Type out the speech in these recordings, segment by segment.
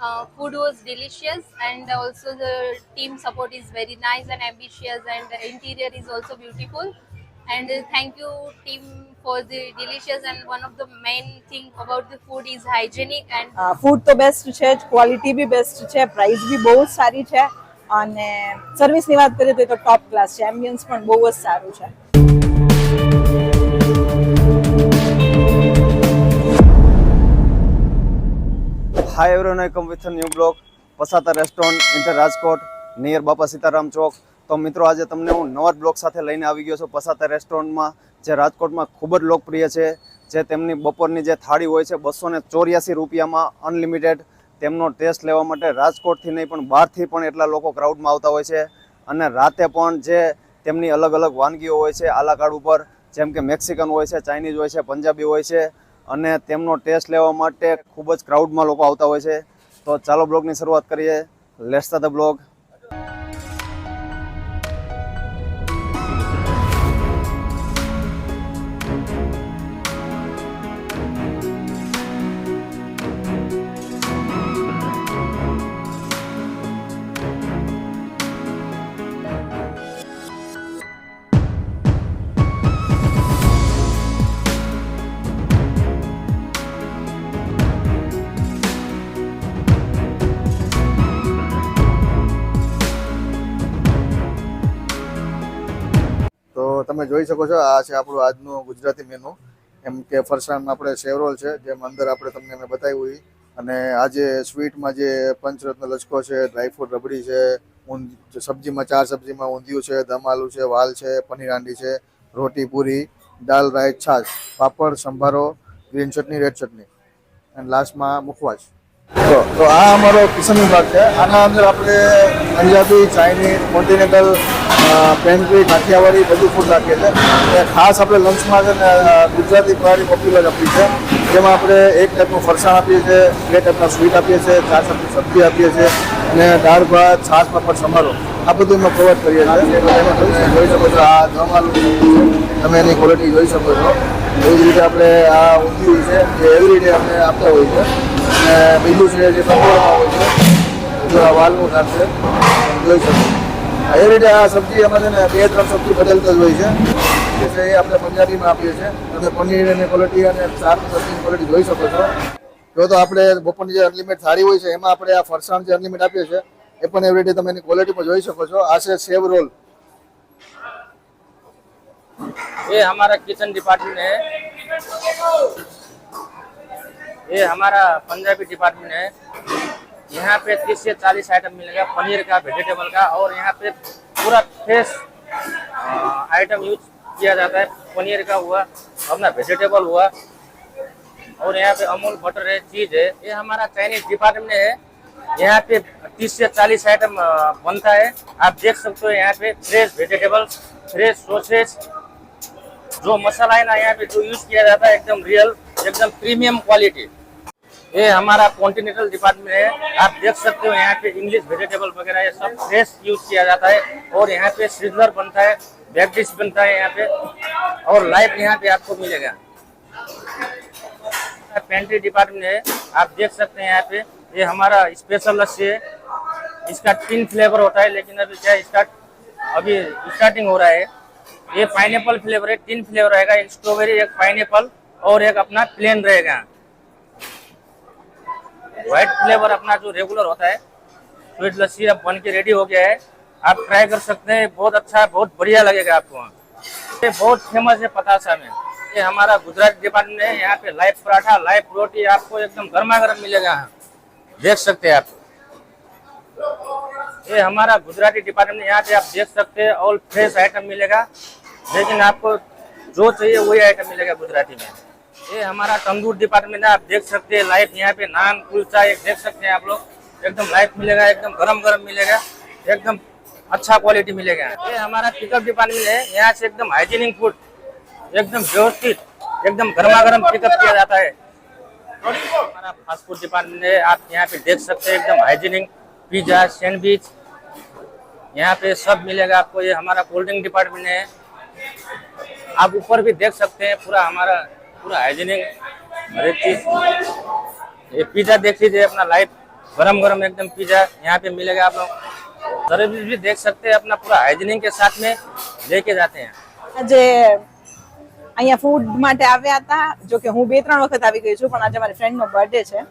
Uh, food was delicious and also the team support is very nice and ambitious and the interior is also beautiful. And uh, thank you team for the delicious and one of the main thing about the food is hygienic and food તો best છે જ quality બી best છે price બી બહુ જ સારી છે અને સર્વિસની વાત કરીએ તો એ તો ટોપ ક્લાસ છે એમ્બિયન્સ પણ બહુ જ સારું છે Hi everyone welcome with new block પસાતા restaurant inter Rajkot near Bapa Sitaram Chowk તો મિત્રો, આજે તમને હું નવા બ્લોક સાથે લઈને આવી ગયો છું પસાતા રેસ્ટોરન્ટમાં જે રાજકોટમાં ખૂબ જ લોકપ્રિય છે, જે તેમની બપોરની જે થાળી હોય છે બસો ને ચોર્યાસી રૂપિયામાં અનલિમિટેડ તેમનો ટેસ્ટ લેવા માટે રાજકોટથી નહીં, પણ બહારથી પણ એટલા લોકો ક્રાઉડમાં આવતા હોય છે. અને રાતે પણ જે તેમની અલગ અલગ વાનગીઓ હોય છે આલાકાર્ડ ઉપર, જેમ કે મેક્સિકન હોય છે ચાઇનીઝ હોય છે પંજાબી હોય છે અને તેમનો ટેસ્ટ લેવા માટે ખૂબ જ ક્રાઉડમાં લોકો આવતા હોય છે. તો ચાલો બ્લોગની શરૂઆત કરીએ. લેટ્સ ધ બ્લોગ તમે જોઈ શકો છો, આ છે આપણું આજનું ગુજરાતી મેનુ એમ કે ફરસાણમાં આપણે સેવરોલ છે, જેમ અંદર આપણે તમને મેં બતાવ્યું ઈ. અને આજે સ્વીટમાં જે પંચરત્ન લચકો છે ડ્રાયફ્રૂટ રબડી છે, ઊંધ, સબ્જીમાં ચાર સબ્જીમાં ઊંધિયું છે, દમ આલુ છે, વાલ છે, પનીર હાંડી છે, રોટી, પૂરી, દાલ, રાઈસ, છાશ, પાપડ, સંભારો green chutney red chutney and લાસ્ટમાં મુખવાસ. તો આ અમારો કિચન વિભાગ છે. આના અંદર આપણે Punjabi, Chinese, continental pantry Kathiyawadi બધું ફૂડ રાખીએ છીએ. ખાસ આપણે લંચમાં છે ને ગુજરાતી પ્રવારી પોપ્યુલર આપી છે. જેમાં આપણે એક ટાઈપનું ફરસાણ આપીએ છીએ, બે ટાઈપના સ્વીટ આપીએ છીએ, ચાર ટાઈપની સબ્જી આપીએ છીએ અને દાળ, ભાત, છાશ, પાપડ સમારો આ બધું અમે પ્રોવાઈડ કરીએ છીએ. તમે જોઈ શકો- છો, આ ધમાલ તમે એની ક્વોલિટી જોઈ શકો છો. એવી જ રીતે આપણે આ ઊંધિયું છે, જે એવરી ડે અમે આપતા હોય છે. અને બીજું છે, જે સંપૂર્ણમાં હોય છે, જો આ વાલનું શાક છે, જોઈ શકો એવી રીતે આ સબ્જી અમે છે ને બે, ત્રણ સબ્જી બદલતા જ હોય છે. જે છે એ આપણે પંજાબીમાં આપીએ છીએ. તમે પનીરની ક્વોલિટી અને શાકની સબ્જીની ક્વોલિટી જોઈ શકો છો. જો તો આપણે બપોરની જે અનલિમિટ થાળી હોય છે, એમાં આપણે આ ફરસાણ જે અનલિમિટ આપીએ છીએ એ પણ એવી રીતે તમે એની ક્વોલિટી પણ જોઈ શકો છો આ છે સેવ રોલ ये हमारा किचन डिपार्टमेंट है ये हमारा पंजाबी डिपार्टमेंट है यहाँ पे तीस से चालीस आइटम मिलेगा पनीर का वेजिटेबल का और यहाँ पे पूरा फ्रेश आइटम यूज किया जाता है पनीर का हुआ अपना वेजिटेबल हुआ और यहाँ पे अमूल बटर है चीज है ये हमारा चाइनीज डिपार्टमेंट है यहाँ पे तीस से चालीस आइटम बनता है। आप देख सकते हो यहाँ पे फ्रेश वेजिटेबल फ्रेश सोसेज जो मसाला है ना, यहाँ पे जो यूज़ किया जाता है, एकदम रियल एकदम प्रीमियम क्वालिटी ये हमारा कॉन्टिनेंटल डिपार्टमेंट है। आप देख सकते हो यहाँ पे इंग्लिश वेजिटेबल वगैरह, ये सब फ्रेश यूज़ किया जाता है। और यहाँ पे सिजलर बनता है बैक डिश बनता है यहाँ पे। और लाइव यहाँ पे आपको मिलेगा। पेंट्री डिपार्टमेंट है। आप देख सकते हैं यहाँ पे। ये हमारा स्पेशल लस्सी है। इसका तीन फ्लेवर होता है, लेकिन अभी क्या स्टार्ट अभी स्टार्टिंग हो रहा है। ये पाइनएप्पल फ्लेवर है, तीन फ्लेवर रहेगा। एक स्ट्रॉबेरी एक पाइनएप्पल और एक अपना प्लेन रहेगा। व्हाइट फ्लेवर अपना जो रेगुलर होता है स्वीट लस्सी अब बन के रेडी हो गया है। आप ट्राई कर सकते हैं, बहुत अच्छा है बहुत बढ़िया लगेगा आपको। ये बहुत फ़ेमस है पतासा में। ये हमारा गुजरात डिपार्टमेंट है, यहाँ पे लाइव पराठा लाइव रोटी आपको एकदम गर्मा गर्म मिलेगा। देख सकते हैं आप। ये हमारा गुजराती डिपार्टमेंट यहाँ पे आप देख सकते हैं ऑल फ्रेश आइटम मिलेगा। लेकिन आपको जो चाहिए वही आइटम मिलेगा गुजराती में। ये हमारा तंदूर डिपार्टमेंट है, आप देख सकते हैं लाइव यहाँ पे नान, कुलचा एक देख सकते हैं आप लोग। एकदम लाइव मिलेगा, एकदम गरम गरम मिलेगा, एकदम अच्छा क्वालिटी मिलेगा। ये हमारा पिकअप डिपार्टमेंट है, यहाँ से एकदम हाइजीनिक फ़ूड एकदम व्यवस्थित, एकदम गर्मा गर्म पिकअप किया जाता है। हमारा फास्ट फ़ूड डिपार्टमेंट है, आप यहाँ पे देख सकते हैं, एकदम हाइजीनिक पिज्जा सैंडविच यहाँ पे सब मिलेगा आपको, ये हमारा कोल्ड ड्रिंक डिपार्टमेंट है। आप ऊपर भी देख सकते हैं, पूरा हमारा, पूरा हाइजीनिक हर एक चीज़। ये पिज्जा देख लीजिए, अपना लाइव गरम गरम एकदम पिज्जा यहाँ पे मिलेगा आप लोग। सर्विस भी देख सकते हैं, अपना पूरा हाइजीनिक के साथ में लेके जाते हैं। અહીંયા ફૂડ માટે આવ્યા હતા. જો કે હું બે, ત્રણ વખત આવી ગઈ છું, પણ આજે મારી ફ્રેન્ડનો બર્થડે છે.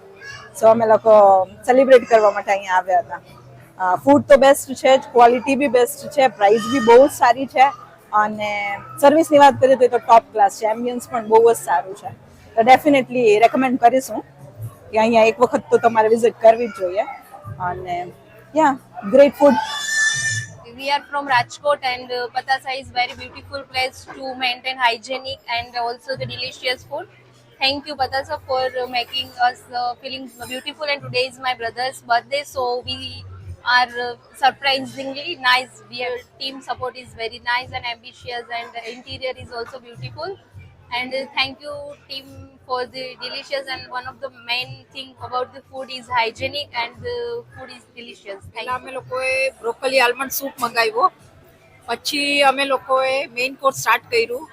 સો અમે લોકો સેલિબ્રેટ કરવા માટે અહીંયા આવ્યા હતા. ફૂડ તો બેસ્ટ છે, જ ક્વોલિટી બી બેસ્ટ છે પ્રાઇસ બી બહુ જ સારી છે. અને સર્વિસની વાત કરીએ તો ટોપ ક્લાસ છે. એમ્બિયન્સ પણ બહુ જ સારું છે. તો ડેફિનેટલી રેકમેન્ડ કરીશું કે અહીંયા એક વખત તો તમારે વિઝિટ કરવી જ જોઈએ. અને yeah great food We are from Rajkot and uh, is very beautiful place to maintain hygienic and also the delicious food. Thank you Patasa for uh, making us uh, feeling beautiful and today is my brother's birthday so we are uh, surprisingly nice. Our team support is very nice and ambitious and the interior is also beautiful. And uh, thank you team for the delicious and one of the main thing about the food is hygienic and the food is delicious. Thank પહેલા અમે લોકોએ broccoli almond soup મંગાવ્યો. પછી અમે લોકોએ main course start કર્યું.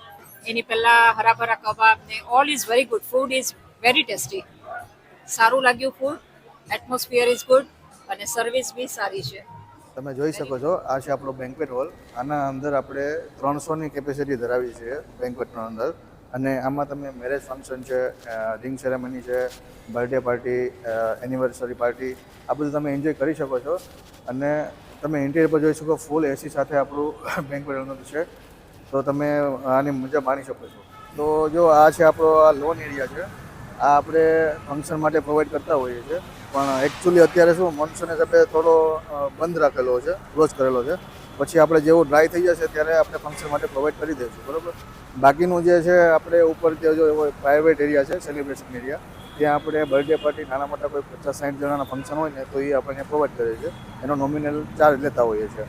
એની પહેલાં હરાભરા કબાબ ને all is very good food is very tasty સારું લાગ્યું ફૂડ એટમોસ્ફિયર ઇઝ ગુડ અને સર્વિસ બી સારી છે. તમે જોઈ શકો છો આ છે આપણો બેન્કવેટ હોલ આના અંદર આપણે ત્રણસોની કેપેસિટી ધરાવી છે બેન્કવેટનો અંદર. અને આમાં તમે મેરેજ ફંક્શન છે રિંગ સેરેમની છે બર્થડે પાર્ટી એનિવર્સરી પાર્ટી આ બધું તમે એન્જોય કરી શકો છો. અને તમે ઇન્ટિરિયર પર જોઈ શકો ફૂલ એસી સાથે આપણું બેન્ક્વેટ હોલ છે. તો તમે આની મજા માણી શકો છો. તો જો આ છે આપણો આ લોન એરિયા છે. આ આપણે ફંક્શન માટે પ્રોવાઈડ કરતા હોઈએ છીએ. પણ એકચ્યુઅલી અત્યારે શું મોન્સૂન હિસાબે થોડો બંધ રાખેલો છે ક્લોઝ કરેલો છે. પછી આપણે જેવું ડ્રાય થઈ જશે ત્યારે આપણે ફંક્શન માટે પ્રોવાઈડ કરી દઈશું, બરાબર? બાકીનું જે છે, આપણે ઉપર જે જો પ્રાઇવેટ એરિયા છે સેલિબ્રેશન એરિયા ત્યાં આપણે બર્થડે પાર્ટી નાના મોટા કોઈ પચાસ સાઠ જણાના ફંક્શન હોય ને, તો એ આપણે પ્રોવાઈડ કરીએ છીએ એનો નોમિનલ ચાર્જ લેતા હોઈએ છીએ.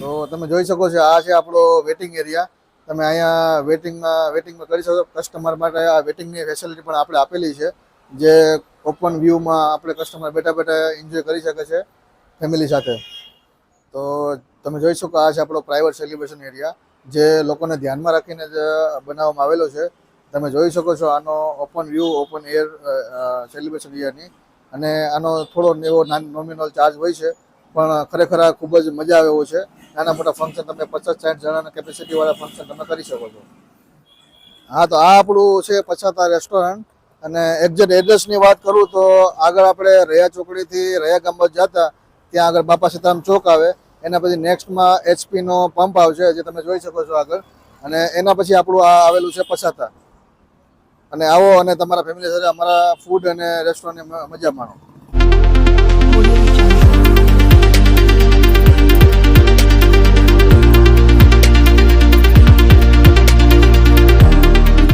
તો તમે જોઈ શકો છો, આ છે આપણો વેટિંગ એરિયા તમે અહીંયા વેટિંગમાં વેટિંગમાં કરી શકો કસ્ટમર માટે આ વેટિંગની ફેસિલિટી પણ આપણે આપેલી છે, જે ઓપન વ્યૂમાં આપણે કસ્ટમર બેઠા બેઠા એન્જોય કરી શકે છે ફેમિલી સાથે. તો તમે જોઈ શકો આ છે આપણો પ્રાઇવેટ સેલિબ્રેશન એરિયા જે લોકોને ધ્યાનમાં રાખીને જ બનાવવામાં આવેલો છે. તમે જોઈ શકો છો આનો open view open air celebration એરિયાની અને આનો થોડો એવો નોમિનલ ચાર્જ હોય છે. પણ ખરેખર આ ખૂબ જ મજા આવે એવો છે. નાના મોટા ફંક્શન તમે પચાસ સાઠ જણાના કેપેસિટીવાળા ફંક્શન તમે કરી શકો છો. હા, તો આ આપણું છે પછાતા રેસ્ટોરન્ટ અને એક્ઝેક્ટ એડ્રેસની વાત કરું તો આગળ આપણે રયા ચોકડીથી રયા ગામ જતા ત્યાં આગળ બાપા સીતારામ ચોક આવે. એના પછી નેક્સ્ટમાં એચપીનો પંપ આવશે, જે તમે જોઈ શકો છો આગળ. અને એના પછી આપણું આ આવેલું છે પછાતા. અને આવો અને તમારા ફેમિલી સાથે અમારા ફૂડ અને રેસ્ટોરન્ટની મજા માણો.